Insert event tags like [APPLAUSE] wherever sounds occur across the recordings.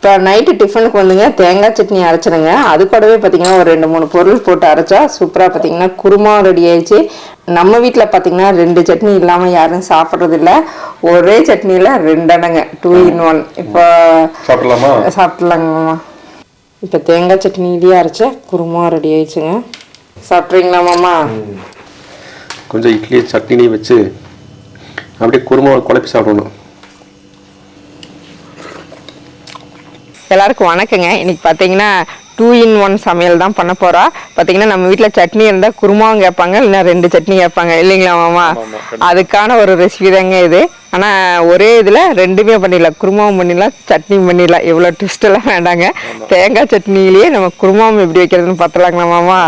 இப்போ நைட்டு டிஃபனுக்கு வந்துங்க தேங்காய் சட்னி அரைச்சிடுங்க அது கூடவே பார்த்தீங்கன்னா ஒரு ரெண்டு மூணு பொருள் போட்டு அரைச்சா சூப்பராக பார்த்தீங்கன்னா குருமா ரெடி ஆயிடுச்சு. நம்ம வீட்டில் பார்த்தீங்கன்னா ரெண்டு சட்னி இல்லாமல் யாரும் சாப்பிட்றதில்ல. ஒரே சட்னியில் ரெண்டெண்ணங்க டூ இன் ஒன் இப்போ சாப்பிடலாமா? சாப்பிட்லாங்கம்மா. இப்போ தேங்காய் சட்னிலேயே அரைச்ச குருமா ரெடி ஆயிடுச்சுங்க. சாப்பிட்றீங்களாமாம்மா கொஞ்சம் இட்லி சட்னி வச்சு அப்படியே குருமாவை குழப்பி சாப்பிடணும். எல்லாருக்கும் வணக்கங்க. இன்னைக்கு பார்த்தீங்கன்னா டூ இன் ஒன் சமையல் தான் பண்ண போறா. பார்த்தீங்கன்னா நம்ம வீட்டில் சட்னி இருந்தால் குருமாவும் கேட்பாங்க இல்லைன்னா ரெண்டு சட்னி கேட்பாங்க. இல்லைங்களா மாமா? அதுக்கான ஒரு ரெசிபி தாங்க இது. ஆனால் ஒரே இதில் ரெண்டுமே பண்ணிடலாம். குருமாவும் பண்ணிடலாம் சட்னியும் பண்ணிடலாம். இவ்வளோ எல்லாம் வேண்டாங்க. தேங்காய் சட்னிலேயே நம்ம குருமாவும் எப்படி வைக்கிறதுன்னு பார்த்தலாங்களா மாமா?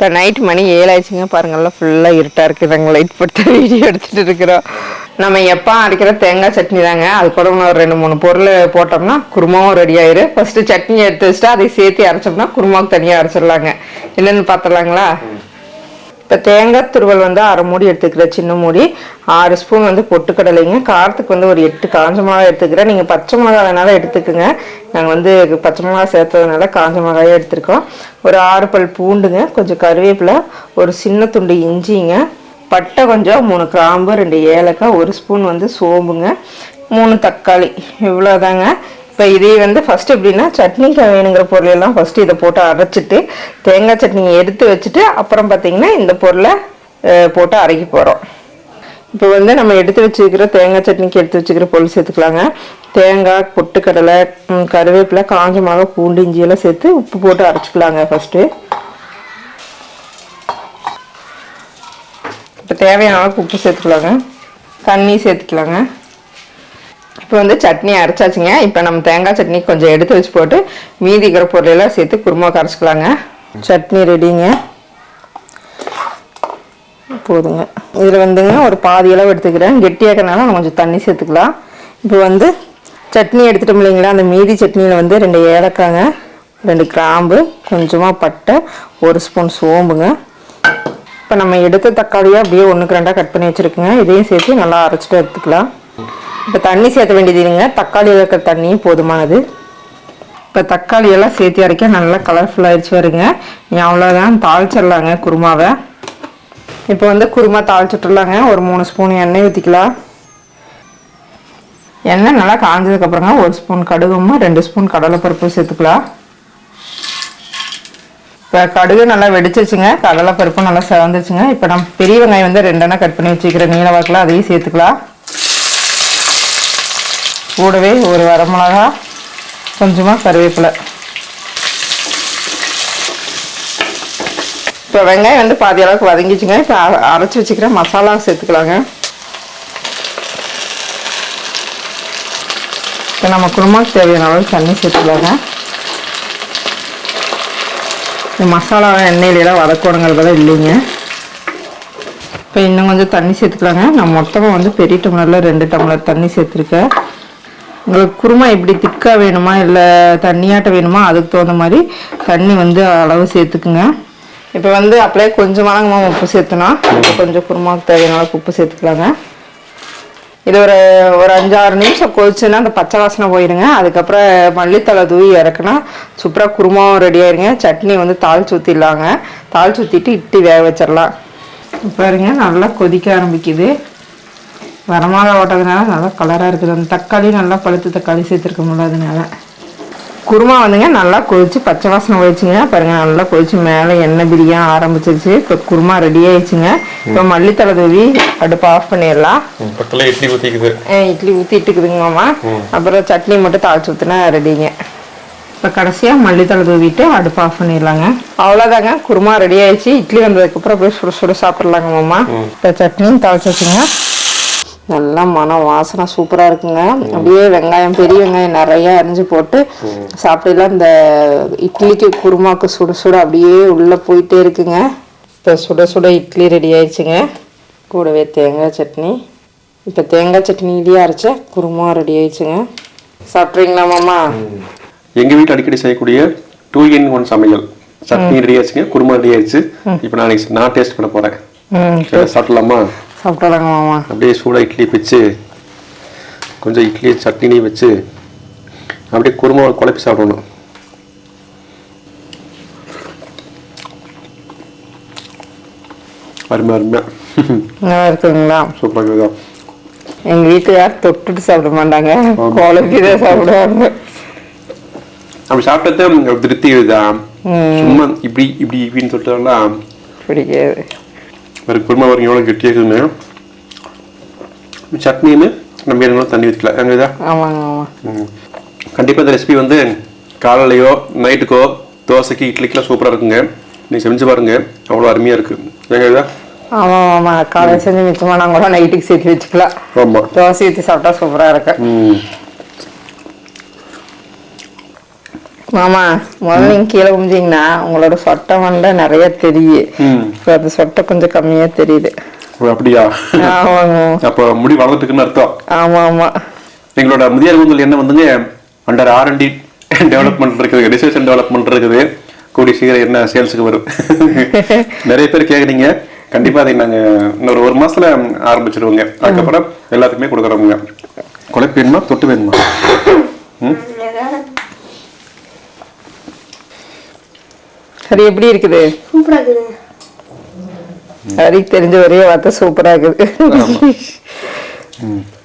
இப்போ நைட் மணி ஏழாயிடுச்சுங்க. பாருங்கள்லாம் ஃபுல்லாக இருட்டாக இருக்குது. நாங்கள் லைட் போட்டு வீடியோ எடுத்துகிட்டு இருக்கிறோம். நம்ம எப்போ அரைக்கிற தேங்காய் சட்னி தாங்க. அது கூட ஒரு ரெண்டு மூணு பொருள் போட்டோம்னா குருமாவும் ரெடி ஆயிரு. ஃபஸ்ட்டு சட்னி எடுத்து வச்சுட்டு அதை சேர்த்து அரைச்சோம்னா குருமாவுக்கு தனியாக அரைச்சிடலாங்க. என்னென்னு பார்த்துடலாங்களா இப்போ தேங்காய் துருவல் வந்து அரை மூடி எடுத்துக்கிறேன் சின்ன மூடி ஆறு ஸ்பூன் வந்து பொட்டுக்கடலைங்க. காரத்துக்கு வந்து ஒரு எட்டு காஞ்ச மிளகா எடுத்துக்கிறேன். நீங்கள் பச்சை மிளகா வேணாலும் எடுத்துக்கோங்க. நாங்கள் வந்து பச்சை மிளகா சேர்த்ததுனால காஞ்ச மிளகாயே எடுத்துருக்கோம். ஒரு ஆறு பல் பூண்டுங்க. கொஞ்சம் கருவேப்பிலை ஒரு சின்ன துண்டு இஞ்சிங்க. பட்டை கொஞ்சம் மூணு கிராம்பு ரெண்டு ஏலக்காய் ஒரு ஸ்பூன் வந்து சோம்புங்க. மூணு தக்காளி. இவ்வளோதாங்க இப்போ இதே வந்து ஃபஸ்ட்டு எப்படின்னா சட்னிக்கு வேணுங்கிற பொருளெல்லாம் ஃபஸ்ட்டு இதை போட்டு அரைச்சிட்டு தேங்காய் சட்னியை எடுத்து வச்சுட்டு அப்புறம் பார்த்தீங்கன்னா இந்த பொருளை போட்டு அரைக்க போகிறோம் இப்போ வந்து நம்ம எடுத்து வச்சுக்கிற தேங்காய் சட்னிக்கு எடுத்து வச்சுக்கிற பொருள் சேர்த்துக்கலாங்க. தேங்காய் பொட்டுக்கடலை கருவேப்பிலை காஞ்ச மிளகா பூண்டு இஞ்சியெல்லாம் சேர்த்து உப்பு போட்டு அரைச்சிக்கலாங்க ஃபஸ்ட்டு இப்போ தேவையான அளவுக்கு உப்பு சேர்த்துக்கலாங்க. தண்ணி சேர்த்துக்கலாங்க. இப்போ வந்து சட்னி அரைச்சாச்சுங்க. இப்போ நம்ம தேங்காய் சட்னி கொஞ்சம் எடுத்து வச்சு போட்டு மீதி இருக்கிற பொருளெல்லாம் சேர்த்து குருமா கரைச்சிக்கலாங்க. சட்னி ரெடிங்க. போதுங்க. இதில் வந்துங்க ஒரு பாதி அளவு எடுத்துக்கிறேன். கெட்டியாக்கனால நம்ம கொஞ்சம் தண்ணி சேர்த்துக்கலாம். இப்போ வந்து சட்னி எடுத்துட்டோம் இல்லைங்களா? அந்த மீதி சட்னியில் வந்து ரெண்டு ஏலக்காங்க ரெண்டு கிராம்பு கொஞ்சமாக பட்டை ஒரு ஸ்பூன் சோம்புங்க. இப்போ நம்ம எடுத்த தக்காளியை அப்படியே ஒன்றுக்கு ரெண்டாக கட் பண்ணி வச்சுருக்குங்க. இதையும் சேர்த்து நல்லா அரைச்சிட்டு எடுத்துக்கலாம். இப்போ தண்ணி சேர்த்த வேண்டியது இல்லைங்க. தக்காளியில் இருக்கிற தண்ணியும் போதுமானது. இப்போ தக்காளி எல்லாம் சேர்த்து அரைக்க நல்லா கலர்ஃபுல் ஆயிடுச்சு வருங்க நீ அவ்வளோதான் தாளிச்சிடலாங்க குருமாவை. இப்போ வந்து குருமா தாளிச்சுட்டுலாங்க ஒரு மூணு ஸ்பூன் எண்ணெய் ஊற்றிக்கலாம் எண்ணெய் நல்லா காஞ்சதுக்கப்புறங்க ஒரு ஸ்பூன் கடுகும் ரெண்டு ஸ்பூன் கடலைப்பருப்பு சேர்த்துக்கலாம். இப்போ கடுகு நல்லா வெடிச்சிச்சுங்க கடலைப்பருப்பும் நல்லா சிறந்துருச்சுங்க இப்போ நம்ம பெரிய வெங்காயம் வந்து ரெண்டெண்ணா கட் பண்ணி வச்சுக்கிறேன் நீல வாக்கில் அதையும் சேர்த்துக்கலாம். கூடவே ஒரு வரமிளகா கொஞ்சமாக கருவேப்பிலை. இப்போ வெங்காயம் வந்து பாதி அளவுக்கு வதங்கிச்சுங்க. இப்போ அரைச்சி வச்சுக்கிற மசாலா சேர்த்துக்கலாங்க. இப்போ நம்ம குருமாக்கு தேவையான அளவுக்கு தண்ணி சேர்த்துக்கலாங்க. இந்த மசாலா எண்ணெயிலலாம் வதக்கணுங்கிறதெல்லாம் இல்லைங்க. இப்போ இன்னும் கொஞ்சம் தண்ணி சேர்த்துக்கலாங்க. நான் மொத்தமாக வந்து பெரிய டம்ளரில் ரெண்டு டம்ளர் தண்ணி சேர்த்துருக்கேன். உங்களுக்கு குருமா எப்படி திக்காக வேணுமா இல்லை தண்ணியாட்ட வேணுமா அதுக்கு தகுந்த மாதிரி தண்ணி வந்து அளவு சேர்த்துக்குங்க. இப்போ வந்து அப்படியே கொஞ்சம் கொஞ்சமானங்கம்மா உப்பு சேர்த்துனா கொஞ்சம் குருமாவுக்கு தேவையான அளவுக்கு உப்பு சேர்த்துக்கலாங்க. இது ஒரு ஒரு அஞ்சாறு நிமிஷம் கொதிச்சுன்னா அந்த பச்சை வாசனை போயிடுங்க. அதுக்கப்புறம் மல்லித்தலை தூவி இறக்குனா சூப்பராக குருமாவும் ரெடி ஆயிருங்க. சட்னி வந்து தாளிச்சு ஊற்றிடலாங்க தாளிச்சு ஊற்றிட்டு இட்டி வேக வச்சிடலாம். பாருங்க நல்லா கொதிக்க ஆரம்பிக்குது. வரமாலை ஓட்டதுனால நல்லா கலராக இருக்குது. அந்த தக்காளி நல்லா பழுத்து தக்காளி சேர்த்துருக்க அதனால. குருமா வந்துங்க நல்லா கொதிச்சு பச்சை வாசனை போயிடுச்சுங்க. பாருங்க நல்லா கொதிச்சு மேலே எண்ணெய் பிரியா ஆரம்பிச்சிருச்சு. இப்போ குருமா ரெடி ஆயிடுச்சுங்க. இப்போ மல்லித்தலை தூவி அடுப்பு ஆஃப் பண்ணிடலாம். இட்லி ஊற்றிக்குது இட்லி ஊற்றிட்டு இருக்குதுங்க மாமா அப்புறம் சட்னி மட்டும் தாளிச்சு ஊற்றினா ரெடிங்க இப்போ கடைசியாக மல்லித்தலை தூவிட்டு அடுப்பு ஆஃப் பண்ணிடலாங்க. அவ்வளோதாங்க குருமா ரெடி ஆயிடுச்சு. இட்லி வந்ததுக்கப்புறம் அப்படியே சுட சுட சாப்பிட்லாங்க மாமா இப்போ சட்னியும் தாளிச்சு வச்சுங்க. நல்லா மனம் வாசனை சூப்பராக இருக்குங்க. அப்படியே வெங்காயம் பெரிய வெங்காயம் நிறைய அரிஞ்சு போட்டு சாப்பிடலாம். இந்த இட்லிக்கு குருமாக்கு சுட சுட அப்படியே உள்ளே போயிட்டே இருக்குங்க. இப்போ சுட சுட இட்லி ரெடி ஆயிடுச்சுங்க. கூடவே தேங்காய் சட்னி. இப்போ தேங்காய் சட்னிலேயே அரைச்ச குருமா ரெடி ஆயிடுச்சுங்க. சாப்பிட்றீங்களா மாமா? எங்கள் வீட்டில் அடிக்கடி செய்யக்கூடிய டூ இன் ஒன் சமையல். சட்னி ரெடி ஆச்சுங்க குருமா ரெடி ஆயிடுச்சு. இப்போ நான் நான் டேஸ்ட் பண்ண போகிறேன் சாப்பிடலாமா? சாப்பிடலாங்க மாமா. அப்படியே சூடாக இட்லி வச்சு கொஞ்சம் இட்லி சட்னி வச்சு அப்படியே குருமாவை குழப்பி சாப்பிடணும். அருமை அருமையா நல்லா இருக்குங்களா சூப்பராக இருக்குதா? எங்க வீட்டுல யாரும் தொட்டுட்டு சாப்பிட மாட்டாங்க. குழம்பி தான் சாப்பிடுவாங்க. அப்படி சாப்பிட்டது திருப்தி இருக்குதா? சும்மா இப்படி இப்படி இப்படின்னு சொல்லிட்டுலாம் பிடிக்காது. ஒரு குருமா வரைக்கும் எவ்வளோ கெட்டியாக இருக்குன்னு சட்னின்னு நம்ம வேணுங்களும் தண்ணி ஊற்றிக்கலாம் எங்கதா கண்டிப்பாக இந்த ரெசிபி வந்து காலையிலையோ நைட்டுக்கோ தோசைக்கு இட்லிக்கெலாம் சூப்பராக இருக்குங்க. நீங்கள் செஞ்சு பாருங்க அவ்வளோ அருமையாக இருக்குது எங்கதா ஆமா ஆமா. காலையில் செஞ்சு மிச்சமானா கூட நைட்டுக்கு சேர்த்து வச்சுக்கலாம். ஆமாம் தோசை ஊற்றி சாப்பிட்டா சூப்பரா இருக்கு ம் மாமா முதல்ல நீங்க கீழே குமிஞ்சிங்கன்னா உங்களோட சொட்டை வண்டை நிறைய தெரியும் ம். இப்போ அது சொட்டை கொஞ்சம் கம்மியா தெரியுது. ஓ, அப்படியா? அப்போ முடி வளர்ந்துட்டுக்குன்னு அர்த்தம். ஆமா ஆமா. எங்களோட முதிய அலுவலகங்கள் என்ன வந்துங்க? Under R and D development இருக்குது ரிசர்ச் அண்ட் டெவலப்மெண்ட் இருக்குது. கூடி சீக்கிரம் என்ன சேல்ஸுக்கு வரும். [LAUGHS] நிறைய பேர் கேக்குறீங்க. கண்டிப்பா அதை நாங்க இன்னொரு ஒரு மாசத்துல ஆரம்பிச்சிருவோங்க. அதுக்கப்புறம் எல்லாத்துக்குமே கொடுக்குறோங்க. குழப்பி வேணுமா? தொட்டு வேணுமா? சரி எப்படி இருக்குது? சூப்பரா ஹரிக்கு தெரிஞ்ச ஒரே வார்த்தை சூப்பரா இருக்குது [LAUGHS]